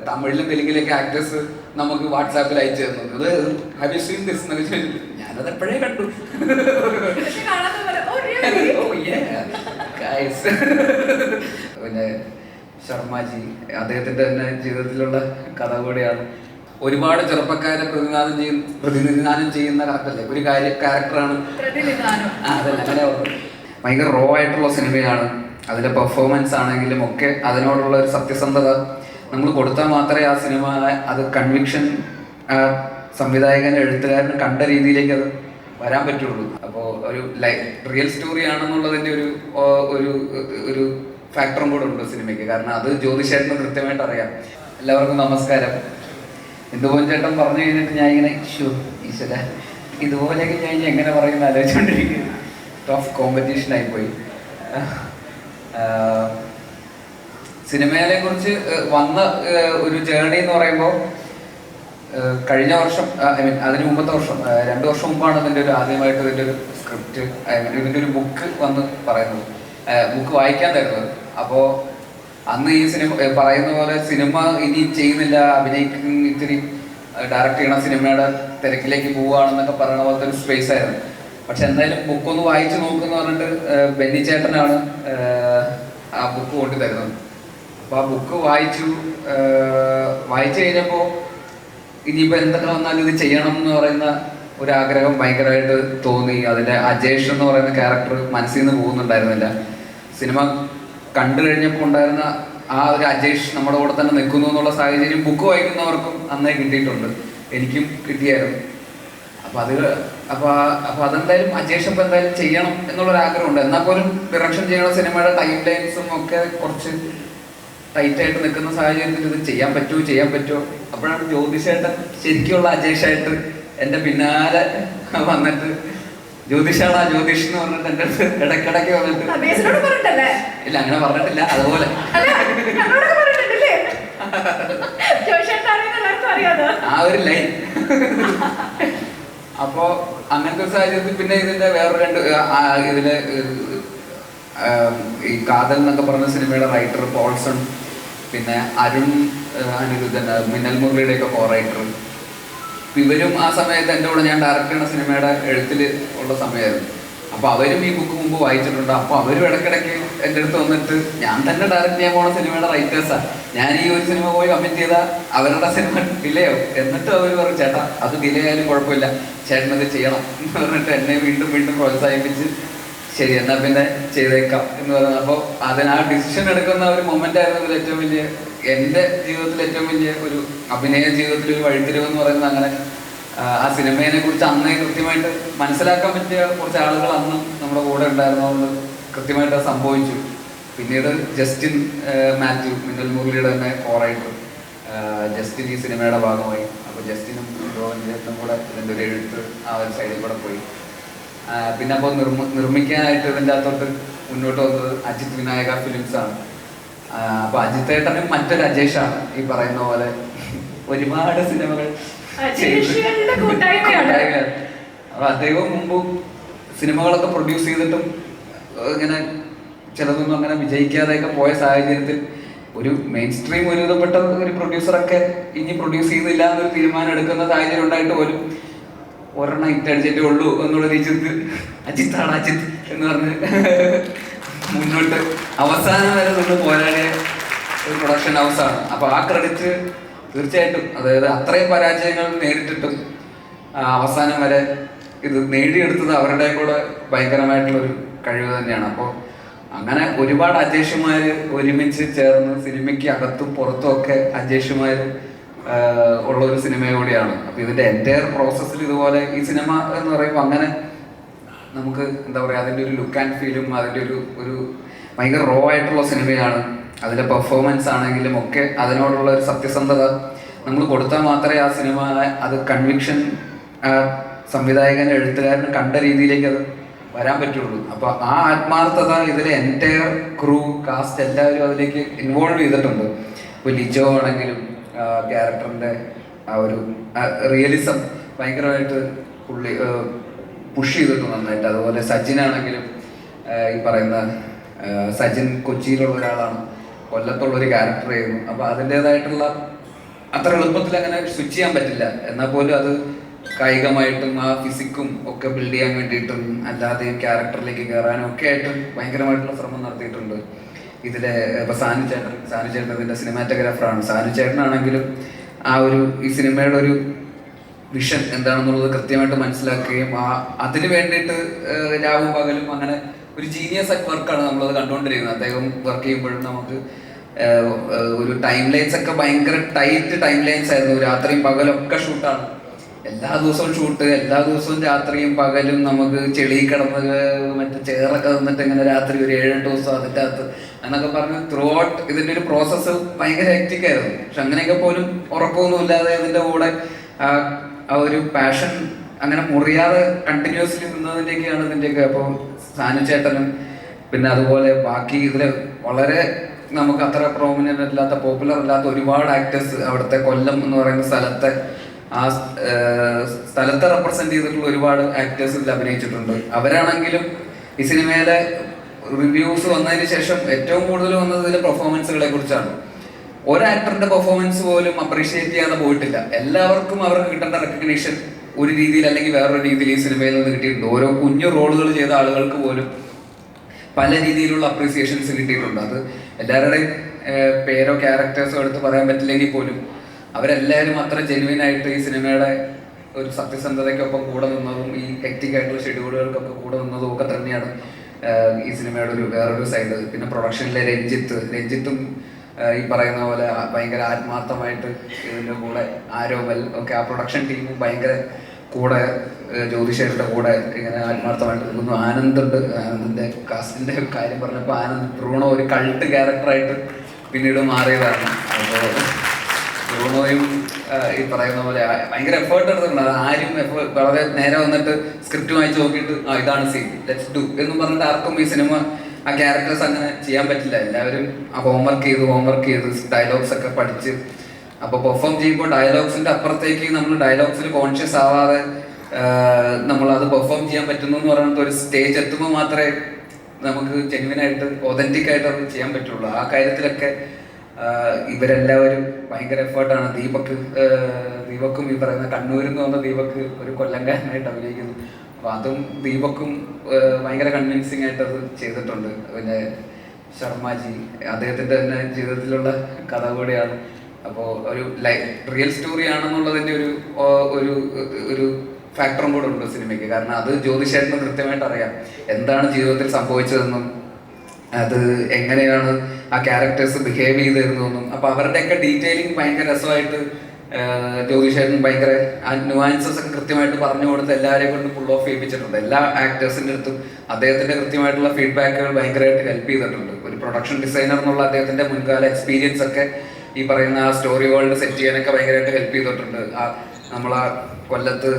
തമിഴിലും തെലുങ്കിലൊക്കെ ആക്ടേഴ്സ് നമുക്ക് വാട്സാപ്പിൽ അയച്ചു തരുന്നു അത് ഹാവ് യു സീൻ ദിസ് എന്നൊക്കെ ചോദിച്ചു ഞാനത് എപ്പോഴേ കണ്ടു. പിന്നെ ശർമ്മജി അദ്ദേഹത്തിന്റെ തന്നെ ജീവിതത്തിലുള്ള കഥ കൂടിയാണ്. ഒരുപാട് ചെറുപ്പക്കാരെ പ്രതിനിധാനം ചെയ്യും പ്രതിനിധാനം ചെയ്യുന്ന കറക്റ്റല്ലേ ഒരു കാര്യ ക്യാരക്ടറാണ്. അതല്ല. ഭയങ്കര റോ ആയിട്ടുള്ള സിനിമയാണ് അതിലെ പെർഫോമൻസ് ആണെങ്കിലും ഒക്കെ അതിനോടുള്ള ഒരു സത്യസന്ധത നമ്മൾ കൊടുത്താൽ മാത്രമേ ആ സിനിമ അത് കൺവിക്ഷൻ സംവിധായകൻ എഴുത്തുകാരന് കണ്ട രീതിയിലേക്ക് അത് വരാൻ പറ്റുള്ളൂ. അപ്പോൾ ഒരു റിയൽ സ്റ്റോറി ആണെന്നുള്ളതിന്റെ ഒരു ഒരു ഒരു ഫാക്ടറും കൂടെ ഉണ്ട് സിനിമയ്ക്ക്. കാരണം അത് ജ്യോതിഷേട്ടന് കൃത്യമായിട്ട് അറിയാം. എല്ലാവർക്കും നമസ്കാരം. എന്തുപോലെ ചേട്ടൻ പറഞ്ഞു കഴിഞ്ഞിട്ട് ഞാൻ ഇങ്ങനെ ഷോ ഈശ്വര ഇതുപോലെയൊക്കെ ഞാൻ ഇനി എങ്ങനെ പറയുന്ന ആലോചിച്ചുകൊണ്ടിരിക്കുന്നു ടഫ് കോമ്പറ്റീഷൻ ആയിപ്പോയി സിനിമയെ കുറിച്ച് വന്ന ഒരു ജേർണി എന്ന് പറയുമ്പോൾ കഴിഞ്ഞ വർഷം ഐ മീൻ അതിന് മുമ്പത്തെ വർഷം രണ്ടു വർഷം മുമ്പാണ് ഇതിന്റെ ഒരു ആദ്യമായിട്ട് ഇതിന്റെ ഒരു സ്ക്രിപ്റ്റ് ഐ മീൻ ഇതിന്റെ ഒരു ബുക്ക് വന്ന് പറയുന്നത്. ബുക്ക് വായിക്കാൻ തരുന്നത്. അപ്പോൾ അന്ന് ഈ സിനിമ പറയുന്ന പോലെ സിനിമ ഇനി ചെയ്യുന്നില്ല അഭിനയിക്കുന്ന ഇത്തിരി ഡയറക്റ്റ് ചെയ്യണ സിനിമയുടെ തിരക്കിലേക്ക് പോവുകയാണെന്നൊക്കെ പറയുന്ന പോലത്തെ ഒരു സ്പേസ് ആയിരുന്നു. പക്ഷെ എന്തായാലും ബുക്ക് ഒന്ന് വായിച്ചു നോക്കുമെന്ന് പറഞ്ഞിട്ട് ബെന്നി ചേട്ടനാണ് ആ ബുക്ക് കൊണ്ടു തരുന്നത് അപ്പോൾ ആ ബുക്ക് വായിച്ചു വായിച്ചു കഴിഞ്ഞപ്പോൾ ഇനിയിപ്പോൾ എന്തൊക്കെ വന്നാലും ഇത് ചെയ്യണം എന്ന് പറയുന്ന ഒരു ആഗ്രഹം ഭയങ്കരമായിട്ട് തോന്നി. അതിന്റെ അജേഷ് എന്ന് പറയുന്ന ക്യാരക്ടർ മനസ്സിൽ നിന്ന് പോകുന്നുണ്ടായിരുന്നില്ല. സിനിമ കണ്ടു കഴിഞ്ഞപ്പോൾ ഉണ്ടായിരുന്ന ആ ഒരു അജേഷ് നമ്മുടെ കൂടെ തന്നെ നിൽക്കുന്നു എന്നുള്ള സാഹചര്യം ബുക്ക് വായിക്കുന്നവർക്കും അന്നേ കിട്ടിയിട്ടുണ്ട്. എനിക്കും കിട്ടിയായിരുന്നു. അപ്പൊ അത് അപ്പോൾ അപ്പോൾ അപ്പൊ അതെന്തായാലും അജേഷ് അപ്പൊ എന്തായാലും ചെയ്യണം എന്നുള്ളൊരു ആഗ്രഹമുണ്ട് എന്നാൽ പോലും ഡിറക്ഷൻ ചെയ്യണ സിനിമയുടെ ടൈം ലൈൻസും ഒക്കെ കുറച്ച് ടൈറ്റ് ആയിട്ട് നിൽക്കുന്ന സാഹചര്യത്തിൽ ഇത് ചെയ്യാൻ പറ്റുമോ ചെയ്യാൻ പറ്റുമോ അപ്പോഴാണ് ജ്യോതിഷേട്ടൻ ശരിക്കുള്ള അജേഷായിട്ട് എന്റെ പിന്നാലെ വന്നിട്ട് ജ്യോതിഷാണ് ആ ജ്യോതിഷ് എന്ന് പറഞ്ഞിട്ട് എന്റെ അടുത്ത് ഇടയ്ക്കിടയ്ക്ക് വന്നിട്ട്? ഇല്ല അങ്ങനെ പറഞ്ഞിട്ടില്ല അതുപോലെ. ആ ഒരു ലൈൻ. അപ്പോ അങ്ങനത്തെ സാഹചര്യത്തിൽ പിന്നെ ഇതിന്റെ വേറെ രണ്ട് ഇതിൽ ഈ കാതൽ എന്നൊക്കെ പറഞ്ഞ സിനിമയുടെ റൈറ്റർ പോൾസൺ പിന്നെ അരുൺ അനിരുദ്ധൻ മിന്നൽ മുരളിയുടെ ഒക്കെ കോ റൈറ്റർ ഇവരും ആ സമയത്ത് എന്റെ കൂടെ ഞാൻ ഡയറക്റ്റ് ചെയ്യുന്ന സിനിമയുടെ എഴുത്തിൽ ഉള്ള സമയമായിരുന്നു. അപ്പൊ അവരും ഈ ബുക്ക് മുമ്പ് വായിച്ചിട്ടുണ്ട്. അപ്പോൾ അവരും ഇടയ്ക്കിടയ്ക്ക് എന്റെ അടുത്ത് വന്നിട്ട് ഞാൻ തന്നെ ഡയറക്റ്റ് ചെയ്യാൻ പോണ സിനിമയുടെ റൈറ്റേഴ്സാ ഞാൻ ഈ ഒരു സിനിമ പോയി കമ്മിറ്റ് ചെയ്താൽ അവരുടെ സിനിമ ഡിലേ ആവും എന്നിട്ട് അവർ പറഞ്ഞു ചേട്ടാ അത് ഡിലേ ആയാലും കുഴപ്പമില്ല. ചേട്ടനത് ചെയ്യണം. എന്ന് പറഞ്ഞിട്ട് എന്നെ വീണ്ടും വീണ്ടും പ്രോത്സാഹിപ്പിച്ച് ശരി എന്നാ പിന്നെ ചെയ്തേക്കാം എന്ന് പറയുന്നത് അപ്പോൾ അതിന് ആ ഡിസിഷൻ എടുക്കുന്ന ഒരു മൊമെന്റ് ആയിരുന്നു ഏറ്റവും വലിയ എന്റെ ജീവിതത്തിൽ ഏറ്റവും വലിയ ഒരു അഭിനയ ജീവിതത്തിൽ ഒരു വഴിത്തിരിവ് എന്ന് പറയുന്നത് അങ്ങനെ ആ, സിനിമയെ കുറിച്ച് അന്നേ കൃത്യമായിട്ട് മനസ്സിലാക്കാൻ പറ്റിയ കുറച്ച് ആളുകൾ അന്നും നമ്മുടെ കൂടെ ഉണ്ടായിരുന്നതുകൊണ്ട് കൃത്യമായിട്ട് അത് സംഭവിച്ചു. പിന്നീട് ജസ്റ്റിൻ മാത്യു മിന്നൽ മുരളിയുടെ തന്നെ കോറൈറ്റർ ജസ്റ്റിൻ ഈ സിനിമയുടെ ഭാഗമായി. അപ്പോൾ ജസ്റ്റിനും ജോനും കൂടെ ഇതിന്റെ ഒരു എഴുത്ത് ആ ഒരു സൈഡിൽ കൂടെ പോയി. പിന്നെ അപ്പോൾ നിർമ്മ നിർമ്മിക്കാനായിട്ട് ഇതിന്റെ അകത്തോട്ട് മുന്നോട്ട് വന്നത് അജിത് വിനായക ഫിലിംസ് ആണ്. അപ്പൊ അജിത്തേട്ടനും മറ്റൊരു അജേഷാണ് ഈ പറയുന്ന പോലെ ഒരുപാട് സിനിമകൾ. അപ്പൊ അദ്ദേഹവും മുമ്പ് സിനിമകളൊക്കെ പ്രൊഡ്യൂസ് ചെയ്തിട്ടും ഇങ്ങനെ ചിലതൊന്നും അങ്ങനെ വിജയിക്കാതെയൊക്കെ പോയ സാഹചര്യത്തിൽ ഒരു മെയിൻ സ്ട്രീം ഒരുവിധപ്പെട്ട ഒരു പ്രൊഡ്യൂസറൊക്കെ ഇനി പ്രൊഡ്യൂസ് ചെയ്യുന്നില്ല എന്നൊരു തീരുമാനം എടുക്കുന്ന സാഹചര്യം ഉണ്ടായിട്ട് പോലും ഒരെണ്ണം ഹിറ്റ് അടിച്ചിട്ടേ ഉള്ളൂ എന്നുള്ള രീതി അജിത്താണ് അജിത്ത് എന്ന് പറഞ്ഞ് മുന്നോട്ട് അവസാനം വരെ നിന്ന് പോരാടിയ ഒരു പ്രൊഡക്ഷൻ ഹൗസാണ് അപ്പൊ ആ ക്രെഡിറ്റ് തീർച്ചയായിട്ടും അതായത് അത്രയും പരാജയങ്ങൾ നേരിട്ടിട്ടും അവസാനം വരെ ഇത് നേടിയെടുത്തത് അവരുടെ കൂടെ ഭയങ്കരമായിട്ടുള്ള ഒരു കഴിവ് തന്നെയാണ്. അപ്പോൾ അങ്ങനെ ഒരുപാട് അജേഷുമാര് ഒരുമിച്ച് ചേർന്ന് സിനിമയ്ക്ക് അകത്തും പുറത്തും ഒക്കെ അജേഷുമാര് ആഹ് ഉള്ള ഒരു സിനിമ കൂടിയാണ്. അപ്പൊ ഇതിന്റെ എന്റയർ പ്രോസസ്സിൽ ഇതുപോലെ ഈ സിനിമ എന്ന് പറയുമ്പോൾ അങ്ങനെ നമുക്ക് എന്താ പറയാ അതിന്റെ ഒരു ലുക്ക് ആൻഡ് ഫീലും അതിന്റെ ഒരു ഒരു ഭയങ്കര റോ ആയിട്ടുള്ള സിനിമയാണ് അതിന്റെ പെർഫോമൻസ് ആണെങ്കിലും ഒക്കെ അതിനോടുള്ള ഒരു സത്യസന്ധത നമ്മൾ കൊടുത്താൽ മാത്രമേ ആ സിനിമ അത് കൺവിക്ഷൻ സംവിധായകൻ എഴുത്തുകാരന് കണ്ട രീതിയിലേക്ക് അത് വരാൻ പറ്റുള്ളൂ. അപ്പൊ ആ ആത്മാർത്ഥത ഇതിലെ എന്റയർ ക്രൂ കാസ്റ്റ് എല്ലാവരും അതിലേക്ക് ഇൻവോൾവ് ചെയ്തിട്ടുണ്ട്. ഇപ്പൊ ലിജോ ആണെങ്കിലും ക്യാരക്ടറിന്റെ ആ ഒരു റിയലിസം ഭയങ്കരമായിട്ട് പുള്ളി പുഷ് ചെയ്തിട്ട് നന്നായിട്ട്. അതുപോലെ സച്ചിൻ ആണെങ്കിലും ഈ പറയുന്ന സജിൻ കൊച്ചിയിലുള്ള ഒരാളാണ്. കൊല്ലത്തുള്ള ഒരു ക്യാരക്ടർ ആയിരുന്നു. അപ്പൊ അതിന്റെതായിട്ടുള്ള അത്ര എളുപ്പത്തിൽ അങ്ങനെ സ്വിച്ച് ചെയ്യാൻ പറ്റില്ല. എന്നാൽ പോലും അത് കായികമായിട്ടും ആ ഫിസിക്കും ഒക്കെ ബിൽഡ് ചെയ്യാൻ വേണ്ടിയിട്ടും അല്ലാതെയും ക്യാരക്ടറിലേക്ക് കയറാനും ഒക്കെ ആയിട്ട് ഭയങ്കരമായിട്ടുള്ള ശ്രമം നടത്തിയിട്ടുണ്ട്. ഇതിലെ ഇപ്പൊ സാനു ചേട്ടൻ സാനു ചേട്ടൻ ഇതിന്റെ സിനിമാറ്റോഗ്രാഫറാണ്. സാനു ചേട്ടനാണെങ്കിലും ആ ഒരു ഈ സിനിമയുടെ ഒരു വിഷൻ എന്താണെന്നുള്ളത് കൃത്യമായിട്ട് മനസ്സിലാക്കുകയും ആ അതിന് വേണ്ടിയിട്ട് രാവും പകലും അങ്ങനെ ഒരു ജീനിയസ് വർക്കാണ് നമ്മളത് കണ്ടുകൊണ്ടിരിക്കുന്നത്. അദ്ദേഹം വർക്ക് ചെയ്യുമ്പോഴും നമുക്ക് ഒരു ടൈം ലൈൻസ് ഒക്കെ ഭയങ്കര ടൈറ്റ് ടൈം ലൈൻസ് ആയിരുന്നു. രാത്രിയും പകലും ഒക്കെ ഷൂട്ടാണ് എല്ലാ ദിവസവും ഷൂട്ട് എല്ലാ ദിവസവും രാത്രിയും പകലും നമുക്ക് ചെളി കിടന്ന് മറ്റേ ചേറൊക്കെ നിന്നിട്ട് ഇങ്ങനെ രാത്രി ഒരു ഏഴെട്ട് ദിവസം അതിന്റെ അകത്ത് എന്നൊക്കെ പറഞ്ഞ് ത്രൂ ഔട്ട് ഇതിന്റെ ഒരു പ്രോസസ്സ് ഭയങ്കര ഹെക്റ്റിക് ആയിരുന്നു. പക്ഷെ അങ്ങനെയൊക്കെ പോലും ഉറക്കമൊന്നും ഇല്ലാതെ അതിന്റെ കൂടെ ആ ഒരു പാഷൻ അങ്ങനെ മുറിയാതെ കണ്ടിന്യൂസ്ലി നിന്നതിന്റെയൊക്കെയാണ് ഇതിന്റെയൊക്കെ അപ്പോൾ സാനുചേട്ടനും പിന്നെ അതുപോലെ ബാക്കി ഇതിൽ വളരെ നമുക്ക് അത്ര പ്രോമിനന്റ് അല്ലാത്ത പോപ്പുലർ അല്ലാത്ത ഒരുപാട് ആക്ടേഴ്സ് അവിടുത്തെ കൊല്ലം എന്ന് പറയുന്ന സ്ഥലത്തെ ആ സ്ഥലത്തെ റെപ്രസെന്റ് ചെയ്തിട്ടുള്ള ഒരുപാട് ആക്ടേഴ്സ് ഇതിൽ അഭിനയിച്ചിട്ടുണ്ട്. അവരാണെങ്കിലും ഈ സിനിമയിലെ റിവ്യൂസ് വന്നതിന് ശേഷം ഏറ്റവും കൂടുതൽ വന്നത് ഇതിലെ പെർഫോമൻസുകളെ കുറിച്ചാണ്. ഒരു ആക്ടറിന്റെ പെർഫോമൻസ് പോലും അപ്രീഷിയേറ്റ് ചെയ്യാതെ പോയിട്ടില്ല. എല്ലാവർക്കും അവർക്ക് കിട്ടേണ്ട റെക്കഗ്നീഷൻ ഒരു രീതിയിൽ അല്ലെങ്കിൽ വേറൊരു രീതിയിൽ ഈ സിനിമയിൽ നിന്ന് കിട്ടിയിട്ടുണ്ട്. ഓരോ കുഞ്ഞു റോളുകൾ ചെയ്ത ആളുകൾക്ക് പോലും പല രീതിയിലുള്ള അപ്രീസിയേഷൻസ് കിട്ടിയിട്ടുണ്ട്. അത് എല്ലാവരുടെയും പേരോ ക്യാരക്ടേഴ്സോ എടുത്ത് പറയാൻ പറ്റില്ലെങ്കിൽ പോലും അവരെല്ലാവരും അത്ര ജെനുവിൻ ആയിട്ട് ഈ സിനിമയുടെ ഒരു സത്യസന്ധതയ്ക്കൊപ്പം കൂടെ നിന്നതും ഈ ഹെക്റ്റിക് ആയിട്ടുള്ള ഷെഡ്യൂളുകൾക്കൊക്കെ കൂടെ നിന്നതും ഒക്കെ തന്നെയാണ് ഈ സിനിമയുടെ ഒരു വേറൊരു സൈഡ് പിന്നെ പ്രൊഡക്ഷനിലെ രഞ്ജിത്ത് രഞ്ജിത്തും ഈ പറയുന്ന പോലെ ഭയങ്കര ആത്മാർത്ഥമായിട്ട് ഇതിന്റെ കൂടെ ആരോമൽ ഒക്കെ ആ പ്രൊഡക്ഷൻ ടീമും ഭയങ്കര കൂടെ ജ്യോതിഷരുടെ കൂടെ ഇങ്ങനെ ആത്മാർത്ഥമായിട്ട് നിൽക്കുന്നു. ആനന്ദുണ്ട് ആനന്ദിന്റെ കാസ്റ്റിന്റെ കാര്യം പറഞ്ഞപ്പോൾ ആനന്ദ് ബ്രൂണോ ഒരു കൾട്ട് ക്യാരക്ടറായിട്ട് പിന്നീട് മാറിയതാണ്. അപ്പോൾ ബ്രൂണോയും ഈ പറയുന്ന പോലെ ഭയങ്കര എഫേർട്ട് എടുത്തിട്ടുണ്ട്. അത് ആരും വളരെ നേരെ വന്നിട്ട് സ്ക്രിപ്റ്റ് വായിച്ച് നോക്കിയിട്ട് ആ ഇതാണ് സീൻ ലെറ്റ്സ് ഡു എന്ന് പറഞ്ഞിട്ട് ആർക്കും ഈ സിനിമ ആ ക്യാരക്ടേഴ്സ് അങ്ങനെ ചെയ്യാൻ പറ്റില്ല. എല്ലാവരും ആ ഹോംവർക്ക് ചെയ്ത് ഹോംവർക്ക് ചെയ്ത് ഡയലോഗ്സ് ഒക്കെ പഠിച്ച്. അപ്പൊ പെർഫോം ചെയ്യുമ്പോൾ ഡയലോഗ്സിന്റെ അപ്പുറത്തേക്ക് നമ്മൾ ഡയലോഗ്സിൽ കോൺഷ്യസ് ആവാതെ നമ്മൾ അത് പെർഫോം ചെയ്യാൻ പറ്റുന്നു എന്ന് പറയുന്നത് ഒരു സ്റ്റേജ് എത്തുമ്പോൾ മാത്രമേ നമുക്ക് ജെന്വിൻ ആയിട്ട് ഒതന്റിക് ആയിട്ട് അത് ചെയ്യാൻ പറ്റുള്ളൂ. ആ കാര്യത്തിലൊക്കെ ഇവരെല്ലാവരും ഭയങ്കര എഫേർട്ടാണ്. ദീപക് ദീപക്കും ഈ പറയുന്ന കണ്ണൂരിൽ നിന്ന് വന്ന ദീപക് ഒരു കൊല്ലങ്കാരനായിട്ട് അഭിനയിക്കുന്നു. അപ്പൊ അതും ദീപക്കും ഭയങ്കര കൺവിൻസിങ് ആയിട്ട് അത് ചെയ്തിട്ടുണ്ട്. പിന്നെ ശർമ്മജി അദ്ദേഹത്തിന്റെ തന്നെ ജീവിതത്തിലുള്ള കഥ കൂടിയാണ്. അപ്പോൾ ഒരു ലൈ റിയൽ സ്റ്റോറി ആണെന്നുള്ളതിന്റെ ഒരു ഒരു ഒരു ഫാക്ടറും കൂടെ ഉണ്ട് സിനിമയ്ക്ക്. കാരണം അത് ജ്യോതിഷേട്ടന് കൃത്യമായിട്ട് അറിയാം. എന്താണ് ജീവിതത്തിൽ സംഭവിച്ചതെന്നും അത് എങ്ങനെയാണ് ആ ക്യാരക്ടേഴ്സ് ബിഹേവ് ചെയ്തിരുന്നതെന്നും. അപ്പൊ അവരുടെയൊക്കെ ഡീറ്റെയിലിംഗ് ഭയങ്കര രസമായിട്ട് ജ്യോതിഷേട്ടൻ ഭയങ്കര ആ ഒക്കെ കൃത്യമായിട്ട് പറഞ്ഞു കൊടുത്ത് എല്ലാവരെയും കൊണ്ട് ഫുൾ ഓഫ് ചെയ്യിപ്പിച്ചിട്ടുണ്ട്. എല്ലാ ആക്ടേഴ്സിന്റെ അടുത്തും അദ്ദേഹത്തിന്റെ കൃത്യമായിട്ടുള്ള ഫീഡ്ബാക്കുകൾ ഭയങ്കരമായിട്ട് ഹെൽപ്പ് ചെയ്തിട്ടുണ്ട്. ഒരു പ്രൊഡക്ഷൻ ഡിസൈനർ എന്നുള്ള അദ്ദേഹത്തിന്റെ മുൻകാല എക്സ്പീരിയൻസ് ഒക്കെ ഈ പറയുന്ന ആ സ്റ്റോറി വേൾഡ് സെറ്റ് ചെയ്യാനൊക്കെ ഭയങ്കരമായിട്ട് ഹെൽപ്പ് ചെയ്തിട്ടുണ്ട്. ആ നമ്മളാ കൊല്ലത്ത്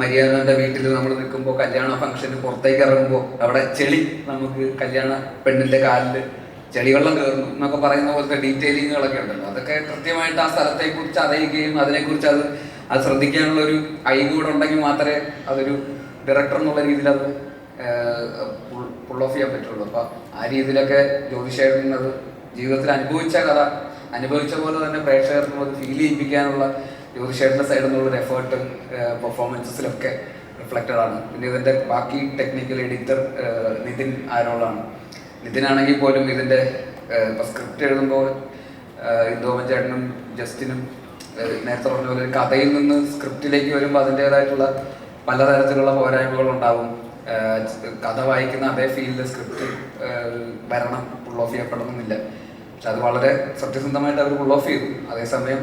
മര്യാദന്റെ വീട്ടിൽ നമ്മൾ നിൽക്കുമ്പോൾ കല്യാണ ഫംഗ്ഷന് പുറത്തേക്ക് ഇറങ്ങുമ്പോൾ അവിടെ ചെളി നമുക്ക് കല്യാണ പെണ്ണിന്റെ കാലിൽ ചെളിവെള്ളം കയറുന്നു എന്നൊക്കെ പറയുന്ന പോലത്തെ ഡീറ്റെയിലിങ്ങുകളൊക്കെ ഉണ്ടല്ലോ. അതൊക്കെ കൃത്യമായിട്ട് ആ സ്ഥലത്തെ കുറിച്ച് അറിയുകയും അതിനെക്കുറിച്ച് അത് അത് ശ്രദ്ധിക്കാനുള്ള ഒരു ഐ കൂടെ ഉണ്ടെങ്കിൽ മാത്രമേ അതൊരു ഡയറക്ടർ എന്നുള്ള രീതിയിൽ അത് പുൾ ഓഫ് ചെയ്യാൻ പറ്റുള്ളൂ. അപ്പൊ ആ രീതിയിലൊക്കെ ജ്യോതിഷേട്ടൻ അത് ജീവിതത്തിൽ അനുഭവിച്ച കഥ അനുഭവിച്ച പോലെ തന്നെ പ്രേക്ഷകർക്കും അത് ഫീൽ ചെയ്യിപ്പിക്കാനുള്ള ജ്യോതിഷേട്ടന്റെ സൈഡിൽ നിന്നുള്ള എഫേർട്ട് പെർഫോമൻസസിലൊക്കെ റിഫ്ലക്റ്റഡ് ആണ്. പിന്നെ ഇതിന്റെ ബാക്കി ടെക്നിക്കൽ എഡിറ്റർ നിതിൻ ആരോളാണ്. നിതിനാണെങ്കിൽ പോലും ഇതിന്റെ ഏഹ്, സ്ക്രിപ്റ്റ് എഴുതുമ്പോൾ ഇന്ദോമൻ ചേട്ടനും ജസ്റ്റിനും നേരത്തെ പറഞ്ഞ പോലെ കഥയിൽ നിന്ന് സ്ക്രിപ്റ്റിലേക്ക് വരുമ്പോൾ അതിന്റെതായിട്ടുള്ള പലതരത്തിലുള്ള പോരായ്മകൾ ഉണ്ടാവും. കഥ വായിക്കുന്ന അതേ ഫീൽഡിൽ സ്ക്രിപ്റ്റ് വരണം പുൾ ഓഫ് ചെയ്യപ്പെടണമെന്നില്ല. പക്ഷെ അത് വളരെ സത്യസന്ധമായിട്ട് അവർ പുൾ ഓഫ് ചെയ്തു. അതേസമയം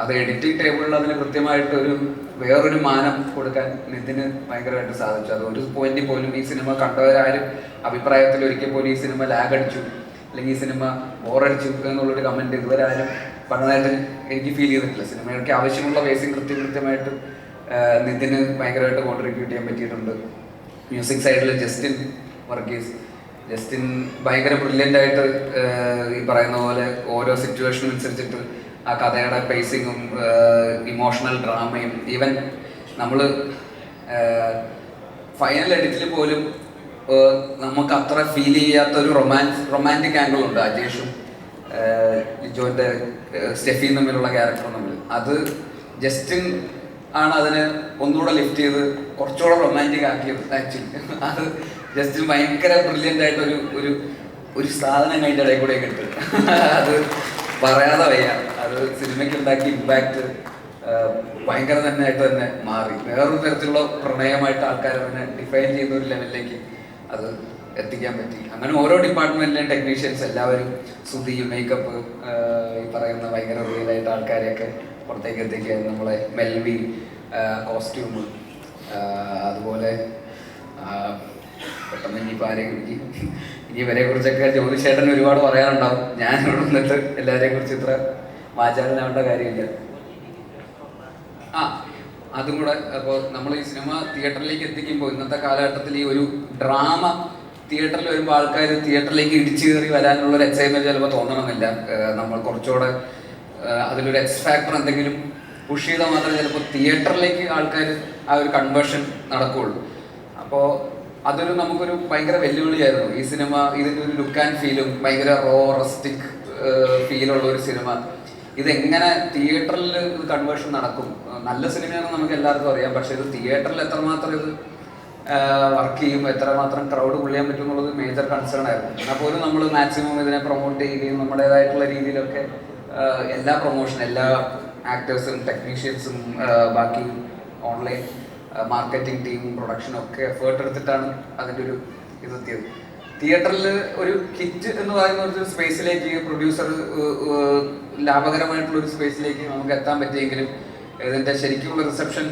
അത് എഡിറ്റിംഗ് ടേബിളിൽ അതിന് കൃത്യമായിട്ട് ഒരു വേറൊരു മാനം കൊടുക്കാൻ നിതിന് ഭയങ്കരമായിട്ട് സാധിച്ചു. അത് ഒരു പോയിന്റിൽ പോലും ഈ സിനിമ കണ്ടവരാരും അഭിപ്രായത്തിൽ ഒരിക്കൽ പോലും ഈ സിനിമ ലാഗ് അടിച്ചു. അല്ലെങ്കിൽ ഈ സിനിമ ബോറടിച്ചു എന്നുള്ളൊരു കമന്റ് ഇതുവരെ ആരും പറഞ്ഞതായിട്ട് എനിക്ക് ഫീൽ ചെയ്തിട്ടില്ല. സിനിമയ്ക്ക് ആവശ്യമുള്ള ബേസിങ് കൃത്യം കൃത്യമായിട്ട് നിതിന് ഭയങ്കരമായിട്ട് കോൺട്രിബ്യൂട്ട് ചെയ്യാൻ പറ്റിയിട്ടുണ്ട്. മ്യൂസിക് സൈഡിൽ ജസ്റ്റിൻ വർഗീസ്. ജസ്റ്റിൻ ഭയങ്കര ബ്രില്യന്റ് ആയിട്ട് ഈ പറയുന്ന പോലെ ഓരോ സിറ്റുവേഷനും അനുസരിച്ചിട്ട് ആ കഥയുടെ പേസിങ്ങും ഇമോഷണൽ ഡ്രാമയും ഈവൻ നമ്മൾ ഫൈനൽ എഡിറ്റിൽ പോലും നമുക്ക് അത്ര ഫീൽ ചെയ്യാത്ത ഒരു റൊമാൻസ് റൊമാന്റിക് ആംഗിൾ ഉണ്ട്. അജേഷും ലിജോന്റെ സ്റ്റെഫിയും തമ്മിലുള്ള ക്യാരക്ടറും തമ്മിൽ. അത് ജസ്റ്റിൻ ആണ് അതിന് ഒന്നുകൂടെ ലിഫ്റ്റ് ചെയ്ത് കുറച്ചുകൂടെ റൊമാന്റിക് ആക്കിയത് ആക്ച്വലി അത് ജസ്റ്റിൻ ഭയങ്കര ബ്രില്യന്റ് ആയിട്ട് ഒരു ഒരു ഒരു സാധനം കഴിഞ്ഞ ഇടയിൽ കൂടെ കിട്ടും അത് പറയാതെ വയ്യ. അത് സിനിമയ്ക്ക് ഉണ്ടാക്കിയ ഇമ്പാക്റ്റ് ഭയങ്കര തന്നെ ആയിട്ട് തന്നെ മാറി. വേറൊരു തരത്തിലുള്ള പ്രണയമായിട്ട് ആൾക്കാർ തന്നെ ഡിഫൈൻ ചെയ്യുന്ന ഒരു ലെവലിലേക്ക് അത് എത്തിക്കാൻ പറ്റി. അങ്ങനെ ഓരോ ഡിപ്പാർട്ട്മെന്റിലെയും ടെക്നീഷ്യൻസ് എല്ലാവരും സുതി മേക്കപ്പ് ഈ പറയുന്ന ഭയങ്കര റിയലായിട്ട് ആൾക്കാരെയൊക്കെ പുറത്തേക്ക് എത്തിക്കുക നമ്മളെ മെൽവി കോസ്റ്റ്യൂം അതുപോലെ പെട്ടെന്ന് ഇനിയിപ്പോൾ ആരെയും ഇനി ഇവരെ കുറിച്ചൊക്കെ ജ്യോതിഷേട്ടൻ ഒരുപാട് പറയാനുണ്ടാവും. ഞാൻ ഇവിടെ നിന്നിട്ട് എല്ലാവരെയും കുറിച്ച് ഇത്ര വാചാലനാവേണ്ട കാര്യമില്ല. ആ അതും കൂടെ അപ്പോൾ നമ്മൾ ഈ സിനിമ തിയേറ്ററിലേക്ക് എത്തിക്കുമ്പോൾ ഇന്നത്തെ കാലഘട്ടത്തിൽ ഈ ഒരു ഡ്രാമ തിയേറ്ററിൽ വരുമ്പോൾ ആൾക്കാർ തിയേറ്ററിലേക്ക് ഇടിച്ചു കയറി വരാനുള്ള ഒരു എക്സൈറ്റ്മെന്റ് ചിലപ്പോൾ തോന്നണമെന്നില്ല നമ്മൾ കുറച്ചുകൂടെ അതിലൊരു എക്സ് ഫാക്ടർ എന്തെങ്കിലും പുഷ് ചെയ്താൽ മാത്രമേ ചിലപ്പോൾ തിയേറ്ററിലേക്ക് ആൾക്കാർ ആ ഒരു കൺവേർഷൻ നടക്കുകയുള്ളൂ അപ്പോൾ അതൊരു നമുക്കൊരു ഭയങ്കര വെല്ലുവിളിയായിരുന്നു. ഈ സിനിമ ഇതിന്റെ ഒരു ലുക്ക് ആൻഡ് ഫീലും ഭയങ്കര റോ റസ്റ്റിക് ഫീലുള്ള ഒരു സിനിമ. ഇതെങ്ങനെ തിയേറ്ററിൽ ഇത് കൺവേർഷൻ നടക്കും? നല്ല സിനിമയാണെന്ന് നമുക്ക് എല്ലാവർക്കും അറിയാം. പക്ഷേ ഇത് തിയേറ്ററിൽ എത്രമാത്രം ഇത് വർക്ക് ചെയ്യും എത്രമാത്രം ക്രൗഡ് കൊള്ളിയാൻ പറ്റും എന്നുള്ളത് മേജർ കൺസേൺ ആയിരുന്നു. എന്നാൽ പോലും നമ്മൾ മാക്സിമം ഇതിനെ പ്രൊമോട്ട് ചെയ്യുകയും നമ്മുടേതായിട്ടുള്ള രീതിയിലൊക്കെ എല്ലാ പ്രൊമോഷൻ എല്ലാ ആക്ടേഴ്സും ടെക്നീഷ്യൻസും ബാക്കി ഓൺലൈൻ മാർക്കറ്റിംഗ് ടീമും പ്രൊഡക്ഷനും ഒക്കെ എഫേർട്ട് എടുത്തിട്ടാണ് അതിന്റെ ഒരു ഇതെത്തിയത് തിയേറ്ററിൽ ഒരു ഹിറ്റ് എന്ന് പറയുന്ന ഒരു സ്പേസിലേക്ക് പ്രൊഡ്യൂസർ ലാഭകരമായിട്ടുള്ള ഒരു സ്പേസിലേക്ക് നമുക്ക് എത്താൻ പറ്റിയെങ്കിലും ഇതിന്റെ ശരിക്കുമുള്ള റിസപ്ഷൻ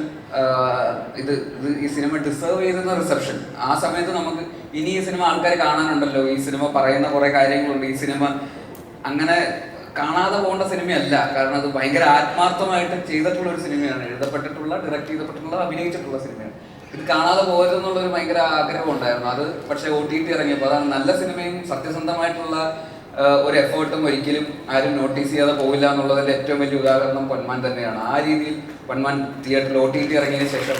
ഇത് ഇത് ഈ സിനിമ ഡിസേർവ് ചെയ്തുന്ന റിസപ്ഷൻ ആ സമയത്ത് നമുക്ക് ഇനി ഈ സിനിമ ആൾക്കാർ കാണാനുണ്ടല്ലോ. ഈ സിനിമ പറയുന്ന കുറെ കാര്യങ്ങളുണ്ട്. ഈ സിനിമ അങ്ങനെ കാണാതെ പോകേണ്ട സിനിമയല്ല കാരണം അത് ഭയങ്കര ആത്മാർത്ഥമായിട്ട് ചെയ്തിട്ടുള്ള ഒരു സിനിമയാണ് എഴുതപ്പെട്ടിട്ടുള്ള ഡയറക്റ്റ് ചെയ്തപ്പെട്ടിട്ടുള്ള അഭിനയിച്ചിട്ടുള്ള സിനിമയാണ് ഇത് കാണാതെ പോകരുതെന്നുള്ളൊരു ഭയങ്കര ആഗ്രഹം ഉണ്ടായിരുന്നു. അത് പക്ഷേ ഒ ടി ടി ഇറങ്ങിയപ്പോൾ അതാണ് നല്ല സിനിമയും സത്യസന്ധമായിട്ടുള്ള ഒരു എഫേർട്ടും ഒരിക്കലും ആരും നോട്ടീസ് ചെയ്യാതെ പോവില്ല എന്നുള്ളതിന്റെ ഏറ്റവും വലിയ ഉദാഹരണം പൊന്മാൻ തന്നെയാണ്. ആ രീതിയിൽ പൊന്മാൻ തിയേറ്ററിൽ ഒ ടി ടി ഇറങ്ങിയതിന് ശേഷം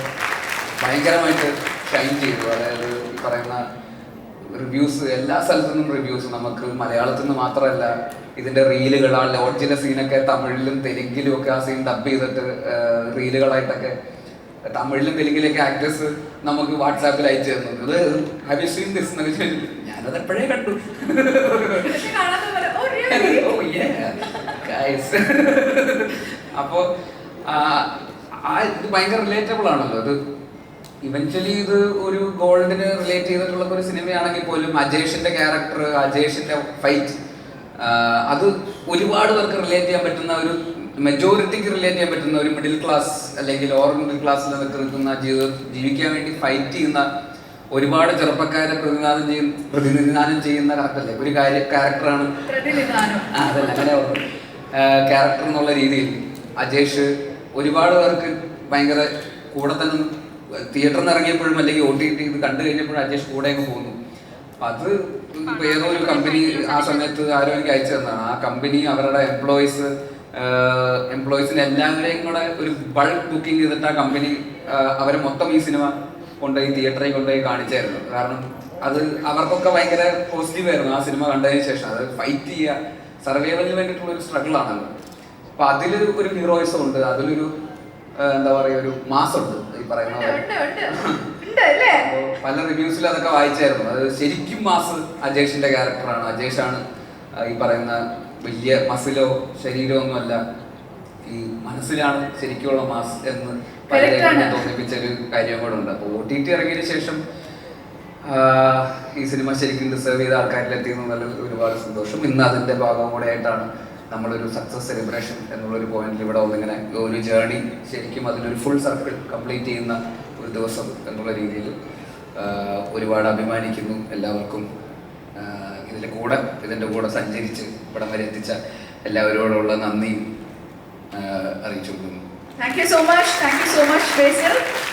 ഭയങ്കരമായിട്ട് ഷൈൻ ചെയ്തു. അതായത് ഈ പറയുന്ന റിവ്യൂസ് എല്ലാ സ്ഥലത്തു നിന്നും റിവ്യൂസ് നമുക്ക് മലയാളത്തിൽ നിന്ന് മാത്രമല്ല ഇതിന്റെ റീലുകൾ ആ ലോഡ്ജിലെ സീനൊക്കെ തമിഴിലും തെലുങ്കിലും ഒക്കെ ആ സീൻ ഡബ് ചെയ്തിട്ട് റീലുകളായിട്ടൊക്കെ തമിഴിലും തെലുങ്കിലൊക്കെ ആക്ടേഴ്സ് നമുക്ക് വാട്സാപ്പിൽ അയച്ചു തന്നു. ഇത് ഹാവ് യു സീൻ ദിസ് എന്നൊക്കെ ചോദിച്ചു ഞാനത് എപ്പോഴേ കണ്ടു really? Oh, അപ്പോ ആ, ആ ഇത് ഭയങ്കര റിലേറ്റബിൾ ആണല്ലോ. അത് ഇവൻച്വലി ഇത് ഒരു ഗോൾഡിന് റിലേറ്റ് ചെയ്തിട്ടുള്ള ഒരു സിനിമയാണെങ്കിൽ പോലും അജേഷിന്റെ ക്യാരക്ടർ അജേഷിന്റെ ഫൈറ്റ് അത് ഒരുപാട് പേർക്ക് റിലേറ്റ് ചെയ്യാൻ പറ്റുന്ന ഒരു മെജോറിറ്റിക്ക് റിലേറ്റ് ചെയ്യാൻ പറ്റുന്ന ഒരു മിഡിൽ ക്ലാസ് അല്ലെങ്കിൽ ലോവർ മിഡിൽ ക്ലാസ്സിൽ നിൽക്കുന്ന ജീവിതം ജീവിക്കാൻ വേണ്ടി ഫൈറ്റ് ചെയ്യുന്ന ഒരുപാട് ചെറുപ്പക്കാരെ പ്രതിനിധാനം ചെയ്യുന്ന പ്രതിനിധാനം ചെയ്യുന്ന കറക്റ്റല്ലേ ഒരു കാര്യ ക്യാരക്ടറാണ്. അതല്ല അങ്ങനെ ക്യാരക്ടർ എന്നുള്ള രീതിയിൽ അജേഷ് ഒരുപാട് പേർക്ക് ഭയങ്കര കൂടെ തന്നെ തിയേറ്ററിൽ നിന്ന് ഇറങ്ങിയപ്പോഴും അല്ലെങ്കിൽ ഒ ടി ടി ഇത് കണ്ടു കഴിഞ്ഞപ്പോഴും അജേഷ് കൂടെ അങ്ങ് പോകുന്നു. അത് ഏതോ ഒരു കമ്പനി ആ സമയത്ത് ആരോ എനിക്ക് അയച്ചു തന്നതാണ് ആ കമ്പനി അവരുടെ എംപ്ലോയീസ് എംപ്ലോയീസിന് എല്ലാവരെയും കൂടെ ഒരു ബൾക്ക് ബുക്കിംഗ് ചെയ്തിട്ട് ആ കമ്പനി അവരെ മൊത്തം ഈ സിനിമ കൊണ്ടുപോയി തിയേറ്ററിൽ കൊണ്ടുപോയി കാണിച്ചായിരുന്നു. കാരണം അത് അവർക്കൊക്കെ ഭയങ്കര പോസിറ്റീവ് ആയിരുന്നു. ആ സിനിമ കണ്ടതിന് ശേഷം അത് ഫൈറ്റ് ചെയ്യുക സർവൈവലിന് വേണ്ടിയിട്ടുള്ള ഒരു സ്ട്രഗിൾ ആണല്ലോ. അപ്പൊ അതിലൊരു ഒരു ഹീറോയിസം ഉണ്ട്. അതിലൊരു എന്താ പറയുക ഒരു മാസ് ഉണ്ട് ഈ പറയുന്ന പോലെ. റിവ്യൂസിൽ അതൊക്കെ വായിച്ചായിരുന്നു. അത് ശരിക്കും മാസ് അജേഷിന്റെ ക്യാരക്ടറാണ് അജേഷാണ് ആണ് ഈ പറയുന്ന വലിയ മസിലോ ശരീരമൊന്നുമല്ല ഈ മനസ്സിലാണ് ശരിക്കുള്ള മാസ് എന്ന് പലരെയും തോന്നിപ്പിച്ച ഒരു കാര്യം കൂടെ ഉണ്ട്. അപ്പോൾ ഒ ടി ടി ഇറങ്ങിയതിന് ശേഷം ഈ സിനിമ ശരിക്കും ഡിസേർവ് ചെയ്ത ആൾക്കാരിലെത്തി എന്നുള്ള ഒരുപാട് സന്തോഷം. ഇന്ന് അതിന്റെ ഭാഗം കൂടെ ആയിട്ടാണ് നമ്മളൊരു സക്സസ് സെലിബ്രേഷൻ എന്നുള്ള ഒരു പോയിന്റിൽ ഇവിടെ വന്നിങ്ങനെ ഒരു ജേർണി ശരിക്കും അതിനൊരു ഫുൾ സർക്കിൾ കംപ്ലീറ്റ് ചെയ്യുന്ന ഒരു ദിവസം എന്നുള്ള രീതിയിൽ ഒരുപാട് അഭിമാനിക്കുന്നു എല്ലാവർക്കും. ഇതിന്റെ കൂടെ ഇതിന്റെ കൂടെ സഞ്ചരിച്ച് ഇവിടം വരെ എത്തിച്ച എല്ലാവരോടുള്ള നന്ദിയും അറിയിച്ചു കൊടുക്കുന്നു Thank you so much. Thank you so much, Faisal.